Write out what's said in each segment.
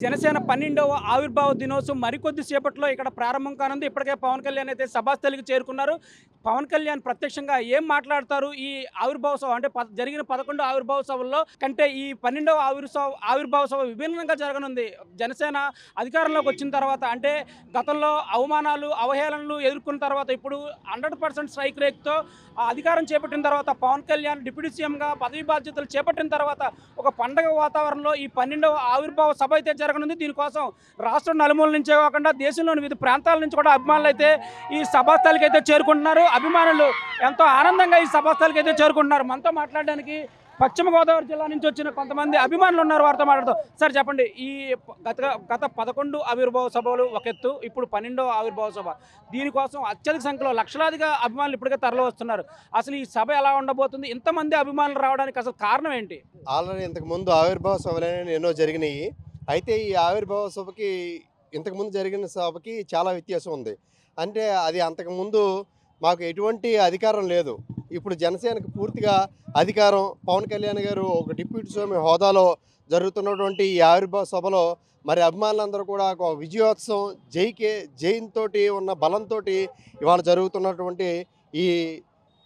జనసేన పన్నెండవ ఆవిర్భావ దినోత్సవం మరికొద్ది సేపట్లో ఇక్కడ ప్రారంభం కానుంది. ఇప్పటికే పవన్ కళ్యాణ్ అయితే సభాస్థలికి చేరుకున్నారు. పవన్ కళ్యాణ్ ప్రత్యక్షంగా ఏం మాట్లాడతారు ఈ ఆవిర్భావ సభ? అంటే జరిగిన పదకొండు ఆవిర్భావ సభల్లో కంటే ఈ పన్నెండవ ఆవిర్భావ ఆవిర్భావ సభ విభిన్నంగా జరగనుంది. జనసేన అధికారంలోకి వచ్చిన తర్వాత అంటే గతంలో అవమానాలు అవహేళనలు ఎదుర్కొన్న తర్వాత ఇప్పుడు హండ్రెడ్ పర్సెంట్ స్ట్రైక్ రేట్తో ఆ అధికారం చేపట్టిన తర్వాత పవన్ కళ్యాణ్ డిప్యూటీ సీఎంగా పదవి బాధ్యతలు చేపట్టిన తర్వాత ఒక పండగ వాతావరణంలో ఈ పన్నెండవ ఆవిర్భావ సభ అయితే జరగనుంది. దీనికోసం రాష్ట్రం నలుమూల నుంచే కాకుండా దేశంలోని వివిధ ప్రాంతాల నుంచి కూడా అభిమానులు అయితే ఈ సభాస్థలికి అయితే చేరుకుంటున్నారు. అభిమానులు ఎంతో ఆనందంగా ఈ సభాస్థలికి అయితే చేరుకుంటున్నారు. మనతో మాట్లాడడానికి పశ్చిమ గోదావరి జిల్లా నుంచి వచ్చిన కొంతమంది అభిమానులు ఉన్నారు. వారితో మాట్లాడుతాం సార్ చెప్పండి. ఈ గత గత పదకొండు ఆవిర్భావ సభలు ఒక ఎత్తు ఇప్పుడు పన్నెండో ఆవిర్భావ సభ. దీనికోసం అత్యధిక సంఖ్యలో లక్షలాదిగా అభిమానులు ఇప్పటికే తరలి వస్తున్నారు. అసలు ఈ సభ ఎలా ఉండబోతుంది? ఇంతమంది అభిమానులు రావడానికి అసలు కారణం ఏంటి? ఆల్రెడీ ఇంతకు ముందు ఆవిర్భావ సభలు ఎన్నో జరిగినాయి. అయితే ఈ ఆవిర్భావ సభకి ఇంతకుముందు జరిగిన సభకి చాలా వ్యత్యాసం ఉంది. అంటే అది అంతకుముందు మాకు ఎటువంటి అధికారం లేదు. ఇప్పుడు జనసేనకు పూర్తిగా అధికారం పవన్ కళ్యాణ్ గారు ఒక డిప్యూటీ స్వామి హోదాలో జరుగుతున్నటువంటి ఈ ఆవిర్భావ సభలో మరి అభిమానులందరూ కూడా ఒక విజయోత్సవం జైకే జైన్తో ఉన్న బలంతో ఇవాళ జరుగుతున్నటువంటి ఈ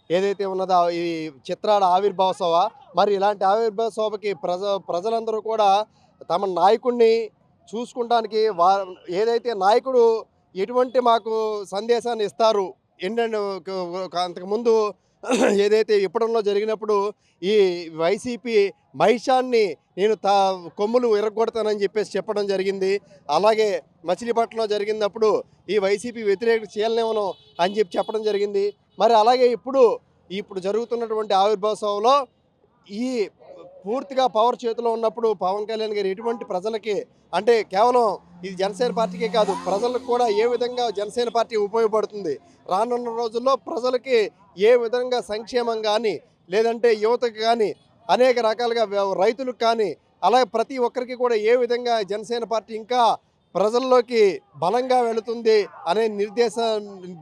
ఏదైతే ఉన్నదో ఈ చిత్రాల ఆవిర్భావ సభ మరి ఇలాంటి ఆవిర్భావ సభకి ప్రజ ప్రజలందరూ కూడా తమ నాయకుడిని చూసుకుంటానికి వా ఏదైతే నాయకుడు ఎటువంటి మాకు సందేశాన్ని ఇస్తారు ఏంటంటే అంతకుముందు ఏదైతే ఇప్పటిలో జరిగినప్పుడు ఈ వైసీపీ మహిషాన్ని నేను తా కొమ్ములు విరగొడతానని చెప్పేసి చెప్పడం జరిగింది. అలాగే మచిలీపట్నంలో జరిగినప్పుడు ఈ వైసీపీ వ్యతిరేక చీలనేమను అని చెప్పి చెప్పడం జరిగింది. మరి అలాగే ఇప్పుడు ఇప్పుడు జరుగుతున్నటువంటి ఆవిర్భావ సభలో ఈ పూర్తిగా పవర్ చేతిలో ఉన్నప్పుడు పవన్ కళ్యాణ్ గారు ఎటువంటి ప్రజలకి అంటే కేవలం ఇది జనసేన పార్టీకే కాదు ప్రజలకు కూడా ఏ విధంగా జనసేన పార్టీ ఉపయోగపడుతుంది? రానున్న రోజుల్లో ప్రజలకి ఏ విధంగా సంక్షేమం కానీ లేదంటే యువతకు కానీ అనేక రకాలుగా రైతులకు కానీ అలాగే ప్రతి ఒక్కరికి కూడా ఏ విధంగా జనసేన పార్టీ ఇంకా ప్రజల్లోకి బలంగా వెళుతుంది అనే నిర్దేశ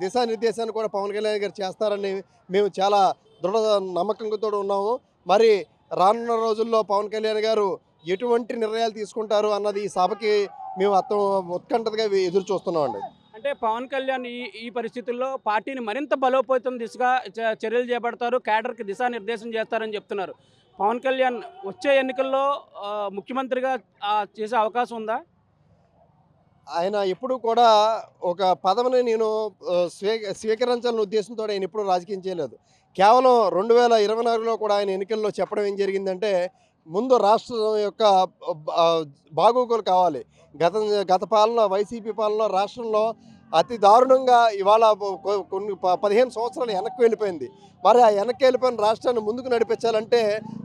దిశానిర్దేశాన్ని కూడా పవన్ కళ్యాణ్ గారు చేస్తారని మేము చాలా దృఢ నమ్మకంతో ఉన్నాము. మరి రానున్న రోజుల్లో పవన్ కళ్యాణ్ గారు ఎటువంటి నిర్ణయాలు తీసుకుంటారు అన్నది ఈ సభకి మేము అర్థం ఉత్కంఠతగా ఎదురు చూస్తున్నామండి. అంటే పవన్ కళ్యాణ్ ఈ ఈ పరిస్థితుల్లో పార్టీని మరింత బలోపేతం దిశగా చ- చర్యలు చేపడతారు కేడర్కి దిశానిర్దేశం చేస్తారని చెప్తున్నారు. పవన్ కళ్యాణ్ వచ్చే ఎన్నికల్లో ముఖ్యమంత్రిగా చేసే అవకాశం ఉందా? ఆయన ఎప్పుడు కూడా ఒక పదవిని నేను స్వీ స్వీకరించాలని ఉద్దేశంతో ఆయన ఎప్పుడు రాజకీయం చేయలేదు. కేవలం రెండు వేల ఇరవై నాలుగులో కూడా ఆయన ఎన్నికల్లో చెప్పడం ఏం జరిగిందంటే ముందు రాష్ట్రం యొక్క బాగోగులు కావాలి. గత గత పాలన వైసీపీ పాలన రాష్ట్రంలో అతి దారుణంగా ఇవాళ కొన్ని పదిహేను సంవత్సరాలు వెనక్కి వెళ్ళిపోయింది. మరి ఆ వెనక్కి వెళ్ళిపోయిన రాష్ట్రాన్ని ముందుకు నడిపించాలంటే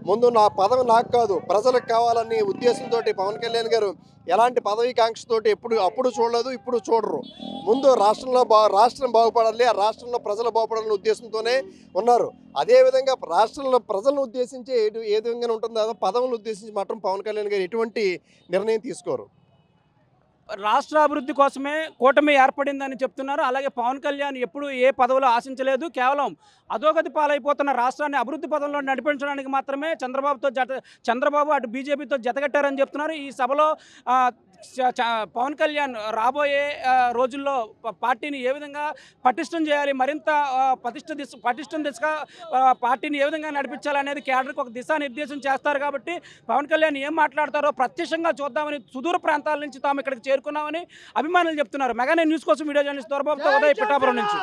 ముందు నా పదవి నాకు కాదు ప్రజలకు కావాలని ఉద్దేశంతో పవన్ కళ్యాణ్ గారు ఎలాంటి పదవీకాంక్షతో ఎప్పుడు అప్పుడు చూడలేదు ఇప్పుడు చూడరు. ముందు రాష్ట్రంలో బా రాష్ట్రం బాగుపడాలి ఆ రాష్ట్రంలో ప్రజలు బాగుపడాలనే ఉద్దేశంతోనే ఉన్నారు. అదేవిధంగా రాష్ట్రంలో ప్రజలను ఉద్దేశించి ఏ విధంగానే విధంగా ఉంటుందో అదో పదవులను ఉద్దేశించి మాత్రం పవన్ కళ్యాణ్ గారు ఎటువంటి నిర్ణయం తీసుకోరు. రాష్ట్ర అభివృద్ధి కోసమే కూటమి ఏర్పడిందని చెప్తున్నారు. అలాగే పవన్ కళ్యాణ్ ఎప్పుడు ఏ పదవులు ఆశించలేదు. కేవలం అధోగతి పాలైపోతున్న రాష్ట్రాన్ని అభివృద్ధి పదంలో నడిపించడానికి మాత్రమే చంద్రబాబుతో జత చంద్రబాబు అటు బీజేపీతో జతగట్టారని చెప్తున్నారు. ఈ సభలో పవన్ కళ్యాణ్ రాబోయే రోజుల్లో పార్టీని ఏ విధంగా పటిష్టం చేయాలి మరింత పటిష్ట దిశ పటిష్టం దిశగా పార్టీని ఏ విధంగా నడిపించాలనేది కేడర్కి ఒక దిశానిర్దేశం చేస్తారు కాబట్టి పవన్ కళ్యాణ్ ఏం మాట్లాడతారో ప్రత్యక్షంగా చూద్దామని సుదూర ప్రాంతాల నుంచి తాము ఇక్కడికి చేరుకున్నామని అభిమానులు చెప్తున్నారు. మెగానే న్యూస్ కోసం వీడియో జర్నలిస్ట్ దొరబాబుతో ఉదయ్ పిఠాపురం నుంచి.